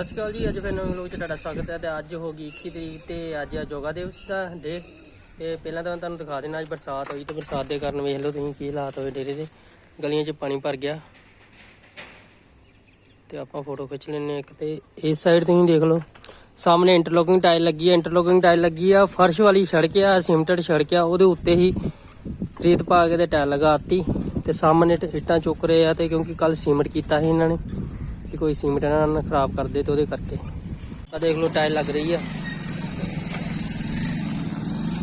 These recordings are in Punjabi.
ਸਤਿ ਸ਼੍ਰੀ ਅਕਾਲ ਜੀ, ਅੱਜ ਫਿਰ ਨਵੇਂ ਲੋਕ ਚ ਤੁਹਾਡਾ ਸਵਾਗਤ ਹੈ ਤੇ ਅੱਜ ਹੋ ਗਈ 21 ਤਰੀਕ ਤੇ ਅੱਜ ਆ ਯੋਗਾ ਦਿਵਸ ਦਾ ਡੇ। ਤੇ ਪਹਿਲਾਂ ਤਾਂ ਮੈਂ ਤੁਹਾਨੂੰ ਦਿਖਾ ਦੇਣਾ ਅੱਜ ਬਰਸਾਤ ਹੋਈ ਤੇ ਬਰਸਾਤ ਦੇ ਕਾਰਨ ਵੇਖ ਲਓ ਤੁਸੀਂ ਕੀ ਹਾਲਾਤ ਹੋਏ ਡੇਰੇ ਦੇ। ਗਲੀਆਂ 'ਚ ਪਾਣੀ ਭਰ ਗਿਆ। ਤੇ ਆਪਾਂ ਫੋਟੋ ਖਿੱਚ ਲੈਣੇ ਇੱਕ ਤੇ ਇਸ ਸਾਈਡ ਤੁਸੀਂ ਦੇਖ ਲਓ, ਸਾਹਮਣੇ ਇੰਟਰਲੋਕਿੰਗ ਟਾਇਲ ਲੱਗੀ ਹੈ, ਇੰਟਰਲੋਕਿੰਗ ਟਾਇਲ ਲੱਗੀ ਆ, ਫਰਸ਼ ਵਾਲੀ ਸੜਕ ਆ, ਸਿਮਟਡ ਸੜਕ ਆ, ਉਹਦੇ ਉੱਤੇ ਹੀ ਰੇਤ ਪਾ ਕੇ ਤੇ ਟਾਇਲ ਲਗਾਤੀ ਤੇ ਸਾਹਮਣੇ ਇੱਟਾਂ ਚੁੱਕ ਰਹੇ ਆ ਤੇ ਕਿਉਂਕਿ ਕੱਲ ਸੀਮਟ ਕੀਤਾ ਸੀ ਇਹਨਾਂ ਨੇ। ਕਿ ਕੋਈ ਸੀਮਟ ਇਹਨਾਂ ਨਾਲ ਖਰਾਬ ਕਰ ਦੇ ਤੇ ਉਹਦੇ ਕਰਕੇ। ਆ ਦੇਖ ਲਓ, ਟਾਇਲ ਲੱਗ ਰਹੀ ਆ।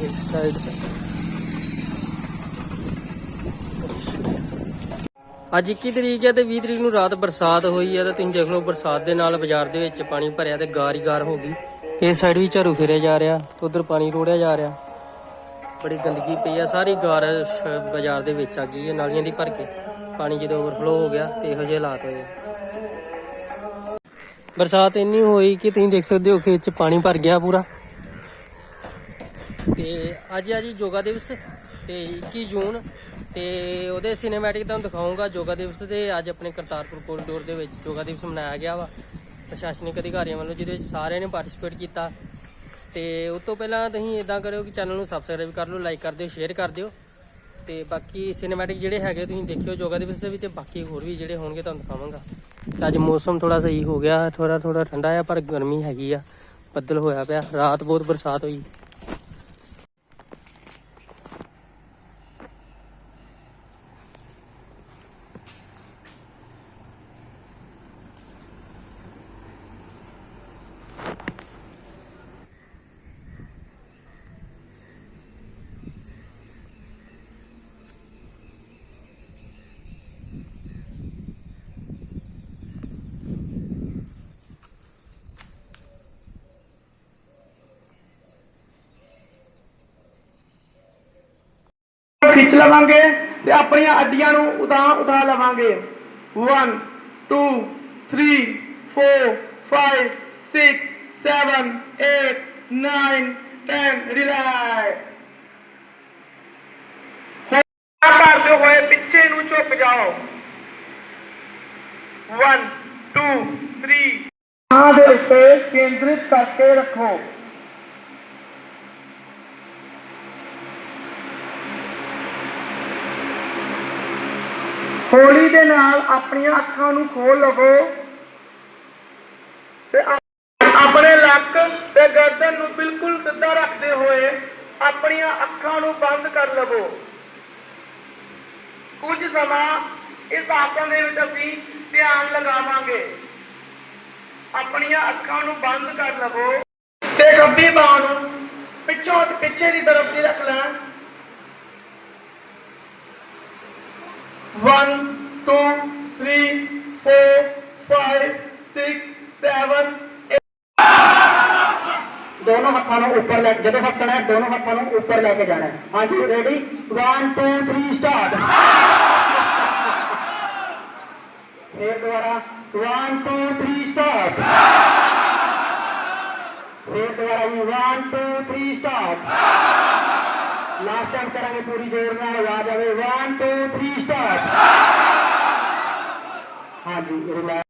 ਇਸ ਸਾਈਡ ਅੱਜ 21 ਤਰੀਕ ਹੈ ਤੇ 20 ਤਰੀਕ ਨੂੰ ਰਾਤ ਬਰਸਾਤ ਹੋਈ ਹੈ ਤੇ ਤੁਸੀਂ ਦੇਖ ਲਓ, ਬਰਸਾਤ ਦੇ ਨਾਲ ਬਾਜ਼ਾਰ ਦੇ ਵਿੱਚ ਪਾਣੀ ਭਰਿਆ ਤੇ ਗਾਰ ਹੀ ਗਾਰ ਹੋ ਗਈ ਇਸ ਸਾਈਡ ਵੀ ਝਾੜੂ ਫੇਰਿਆ ਜਾ ਰਿਹਾ ਤੇ ਉਧਰ ਪਾਣੀ ਰੋੜਿਆ ਜਾ ਰਿਹਾ। ਬੜੀ ਗੰਦਗੀ ਪਈ ਆ, ਸਾਰੀ ਗਾਰ ਬਾਜ਼ਾਰ ਦੇ ਵਿੱਚ ਆ ਗਈ ਹੈ ਨਾਲੀਆਂ ਦੀ ਭਰ ਕੇ। ਪਾਣੀ ਜਦੋਂ ਓਵਰਫਲੋ ਹੋ ਗਿਆ ਤੇ ਇਹੋ ਜਿਹੇ ਹਾਲਾਤ ਹੋਏ ਬਰਸਾਤ ਇੰਨੀ ਹੋਈ ਕਿ ਤੁਸੀਂ ਦੇਖ ਸਕਦੇ ਹੋ ਖੇਤ 'ਚ ਪਾਣੀ ਭਰ ਗਿਆ ਪੂਰਾ। ਤੇ ਅੱਜ ਆ ਜੀ ਯੋਗਾ ਦਿਵਸ ਤੇ 21 ਜੂਨ ਤੇ ਉਹਦੇ ਸਿਨੇਮੈਟਿਕ ਤੁਹਾਨੂੰ ਦਿਖਾਉਂਗਾ ਯੋਗਾ ਦਿਵਸ ਦੇ ਅੱਜ ਆਪਣੇ ਕਰਤਾਰਪੁਰ ਕੋਰੀਡੋਰ ਦੇ ਵਿੱਚ ਯੋਗਾ ਦਿਵਸ ਮਨਾਇਆ ਗਿਆ ਵਾ। ਪ੍ਰਸ਼ਾਸਨਿਕ ਅਧਿਕਾਰੀਆਂ ਵੱਲੋਂ ਜਿਹਦੇ ਵਿੱਚ ਸਾਰਿਆਂ ਨੇ ਪਾਰਟਿਸਿਪੇਟ ਕੀਤਾ। ਤੇ ਉਸ ਤੋਂ ਪਹਿਲਾਂ ਤੁਸੀਂ ਇਦਾਂ ਕਰਿਓ ਕਿ ਚੈਨਲ ਨੂੰ ਸਬਸਕ੍ਰਾਈਬ ਕਰ ਲਓ ਲਾਈਕ ਕਰ ਦਿਓ ਸ਼ੇਅਰ ਕਰ ਦਿਓ। ਤੇ ਬਾਕੀ ਸਿਨੇਮੈਟਿਕ ਜਿਹੜੇ ਹੈਗੇ ਤੁਸੀਂ ਦੇਖਿਓ ਯੋਗਾ ਦਿਵਸ ਦੇ ਵੀ ਤੇ ਬਾਕੀ ਹੋਰ ਵੀ ਜਿਹੜੇ ਹੋਣਗੇ ਤੁਹਾਨੂੰ ਦਿਖਾਵਾਂਗਾ। ਤੇ ਅੱਜ ਮੌਸਮ ਥੋੜਾ ਸਹੀ ਹੋ ਗਿਆ ਥੋੜਾ ਥੋੜਾ ਠੰਡਾ ਆ, ਪਰ ਗਰਮੀ ਹੈਗੀ ਆ, ਬੱਦਲ ਹੋਇਆ ਪਿਆ, ਰਾਤ ਬਹੁਤ ਬਰਸਾਤ ਹੋਈ। ਖਿੱਚ ਲਵਾਂਗੇ ਤੇ ਆਪਣੀਆਂ ਅੱਡੀਆਂ ਨੂੰ ਉਤਾਂ ਉਠਾ ਲਵਾਂਗੇ। 1 2 3 4 5 6 7 8 9 10 ਰਿਲੈਕਸ ਕਰਦੇ ਹੋਏ ਪਿੱਛੇ ਨੂੰ ਝੁਕ ਜਾਓ। 1 2 3 ਹਾਂ ਦੇ ਉੱਤੇ ਕੇਂਦਰਿਤ ਕਰਕੇ ਰੱਖੋ। ਹੋਲੀ ਦੇ ਨਾਲ ਆਪਣੀਆਂ ਅੱਖਾਂ ਨੂੰ ਖੋਲ ਲਵੋ ਤੇ ਆਪਣੇ ਲੱਕ ਤੇ ਗਰਦਨ ਨੂੰ ਬਿਲਕੁਲ ਸਿੱਧਾ ਰੱਖਦੇ ਹੋਏ ਆਪਣੀਆਂ ਅੱਖਾਂ ਨੂੰ ਬੰਦ ਕਰ ਲਵੋ। ਕੁਝ ਸਮਾਂ ਇਸ ਆਸਨ ਦੇ ਵਿੱਚ ਅਸੀਂ ਧਿਆਨ ਲਗਾਵਾਂਗੇ। ਆਪਣੀਆਂ ਅੱਖਾਂ ਨੂੰ ਬੰਦ ਕਰ ਲਵੋ ਤੇ ਖੱਬੀ ਬਾਹਰ ਪਿੱਛੋਂ ਪਿੱਛੇ ਦੀ ਤਰਫ ਦੀ ਰੱਖ ਲੈਣ। 1 2 3 4 5 6 7 8 दोनों हाथों को ऊपर ले जब हंसना है दोनों हाथों को ऊपर लेके जाना है हाँ जी ready one two three start फिर दोबारा वन टू थ्री स्टार्ट फिर दोबारा जी one two three start last time ਕਰਾਂਗੇ ਪੂਰੀ ਜ਼ੋਰ ਨਾਲ ਆਵਾਜ਼ ਆਵੇ। 1 2 3 ਸਟਾਰਟ ਹਾਂਜੀ ਰਿਲੈਕਸ